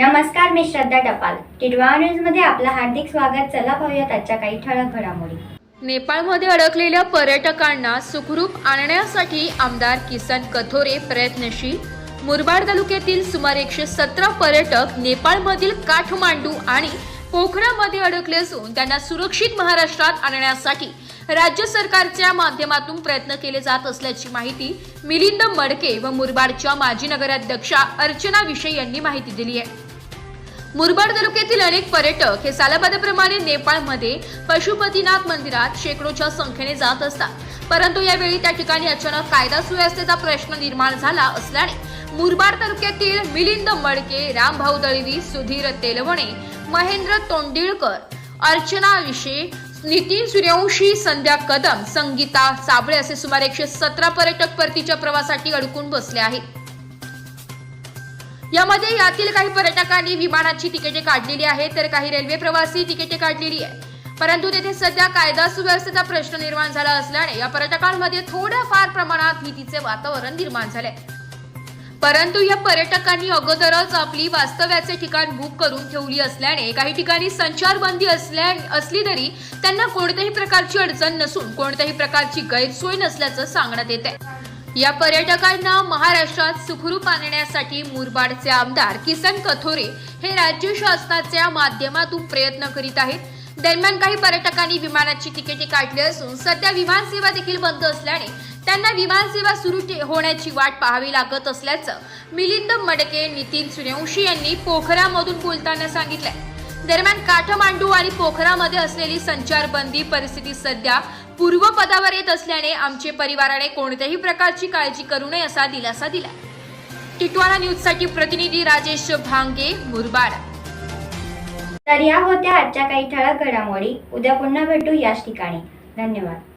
नमस्कार मी श्रद्धा टपाल. टिडवा न्यूजमध्ये आपलं हार्दिक स्वागत. चला पाहूयात आजच्या काही ठळक घडामोडी. नेपाळमध्ये अडकलेल्या पर्यटकांना सुखरूप आणण्यासाठी आमदार किसन कथोरे प्रयत्नशील. मुरबाड तालुक्यातील सुमारे एकशे सतरा पर्यटक नेपाळमधील काठमांडू आणि पोखरामध्ये अडकले असून त्यांना सुरक्षित महाराष्ट्रात आणण्यासाठी राज्य सरकारच्या माध्यमातून प्रयत्न केले जात असल्याची माहिती मिलिंद मडके व मुरबाडच्या माजी नगराध्यक्षा अर्चना विषय यांनी माहिती दिली आहे. मुरबाड तालुक्यातील अनेक पर्यटक हे सालाबादाप्रमाणे नेपाळमध्ये पशुपतीनाथ मंदिरात शेकडोच्या संख्येने जात असतात. परंतु यावेळी त्या ठिकाणी अचानक कायदा सुव्यवस्थेचा प्रश्न निर्माण झाला असल्याने मुरबाड तालुक्यातील मिलिंद मडके रामभाऊ दळवी सुधीर तेलवणे महेंद्र तोंडिळकर अर्चना विशे नितीन सूर्यवंशी संध्या कदम संगीता साबळे असे सुमारे एकशे सतरा पर्यटक परतीच्या प्रवासाठी अडकून बसले आहेत. यामध्ये यातील काही पर्यटकांनी विमानाची तिकिटे काढलेली आहेत तर काही रेल्वे प्रवासी तिकिटे काढलेली आहे परंतु तेथे सध्या कायदा सुव्यवस्थेचा प्रश्न निर्माण झाला असल्याने या पर्यटकांमध्ये थोड्याफार प्रमाणात भीतीचे वातावरण निर्माण झाले. परंतु या पर्यटकांनी अगोदरच आपली वास्तव्याचे ठिकाण बुक करून ठेवली असल्याने काही ठिकाणी संचारबंदी असल्या असली तरी त्यांना कोणत्याही प्रकारची अडचण नसून कोणत्याही प्रकारची गैरसोय नसल्याचं सांगण्यात येत आहे या पर्यटकांना महाराष्ट्रात सुखरूप आणण्यासाठी मुरबाडचे आमदार किसन कथोरे हे राज्य शासनाच्या माध्यमातून प्रयत्न करीत आहेत. दरम्यान काही पर्यटकांनी विमानाची तिकिटे काढली असून सध्या विमानसेवा देखील बंद असल्याने त्यांना विमानसेवा सुरू ठे- होण्याची वाट पाहावी लागत असल्याचं मिलिंद मडके नितीन सूर्यवंशी यांनी पोखरामधून बोलताना सांगितलंय. दरम्यान काठमांडू आणि पोखरामध्ये असलेली संचारबंदी परिस्थिती सध्या पूर्वपदावर येत असल्याने आमचे परिवाराने कोणत्याही प्रकारची काळजी करू नये असा दिलासा दिला टिटवाळा न्यूजसाठी प्रतिनिधी राजेश भांगे मुरबाड. तर या होत्या आजच्या काही ठळक घडामोडी. उद्या पुन्हा भेटू याच ठिकाणी. धन्यवाद.